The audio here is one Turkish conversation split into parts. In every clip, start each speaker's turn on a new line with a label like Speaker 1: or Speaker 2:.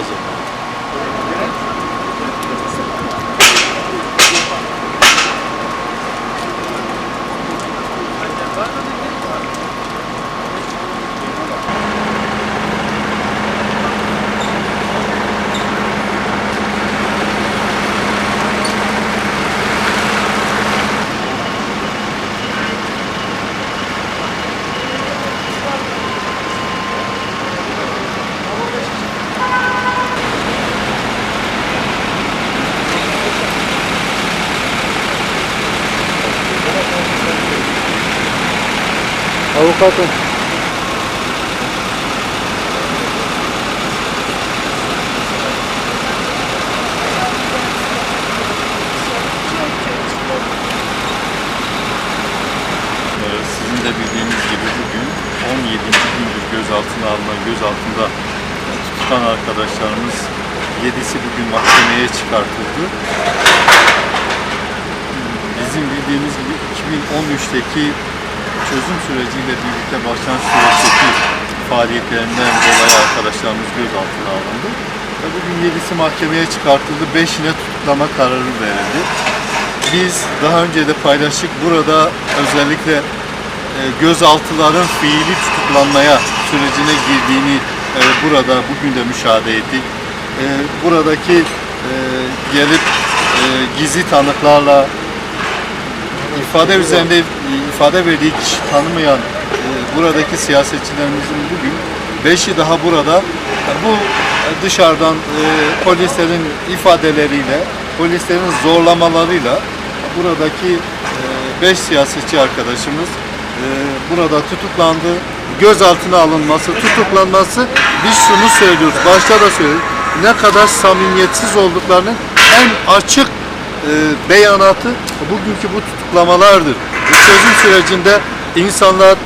Speaker 1: was it? Avukatım.
Speaker 2: Ee, Sizin de bildiğiniz gibi bugün 17. gündür gözaltına alınan, gözaltında tutulan arkadaşlarımız 7'si bugün mahkemeye çıkartıldı. Bizim bildiğimiz gibi 2013'teki çözüm süreciyle birlikte başlayan süreçteki faaliyetlerinden dolayı arkadaşlarımız gözaltına alındı. Ve bugün 7'si mahkemeye çıkartıldı, 5'ine tutuklama kararı verildi. Biz daha önce de paylaştık. Burada özellikle e, gözaltıların fiili tutuklanmaya sürecine girdiğini e, burada bugün de müşahede ettik. E, buradaki gelip gizli tanıklarla ifade üzerinde ifade verdiği kişi tanımayan e, buradaki siyasetçilerimizin bugün beşi daha burada. Bu dışarıdan e, polislerin ifadeleriyle, polislerin zorlamalarıyla buradaki e, beş siyasetçi arkadaşımız e, burada tutuklandı. Gözaltına alınması, tutuklanması biz şunu söylüyoruz, başta da söyledik. Ne kadar samimiyetsiz olduklarının en açık e, beyanatı bugünkü bu tutuklamalardır. Çözüm sürecinde insanlar e,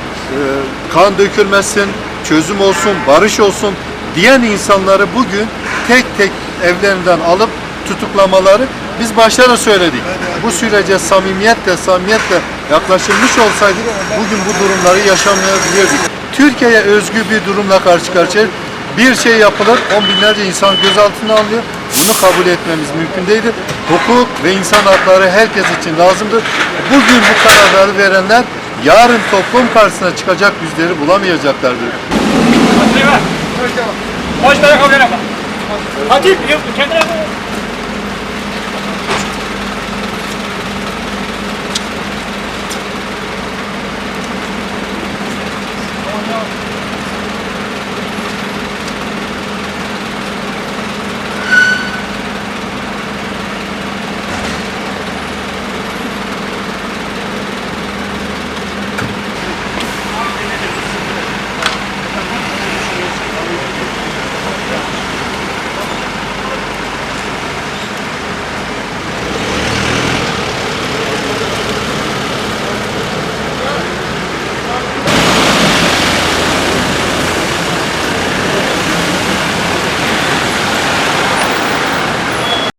Speaker 2: kan dökülmesin, çözüm olsun, barış olsun diyen insanları bugün tek tek evlerinden alıp tutuklamaları biz başta söyledik. Bu sürece samimiyetle, samimiyetle yaklaşılmış olsaydı bugün bu durumları yaşamayabilirdik. Türkiye'ye özgü bir durumla karşı karşıyayız. Bir şey yapılır, on binlerce insan gözaltına alınıyor. Bunu kabul etmemiz mümkün değildir. Hukuk ve insan hakları herkes için lazımdır. Bugün bu kararları verenler yarın toplum karşısına çıkacak yüzleri bulamayacaklardır.
Speaker 3: Boş ver kavga yapma. Hadi kendine.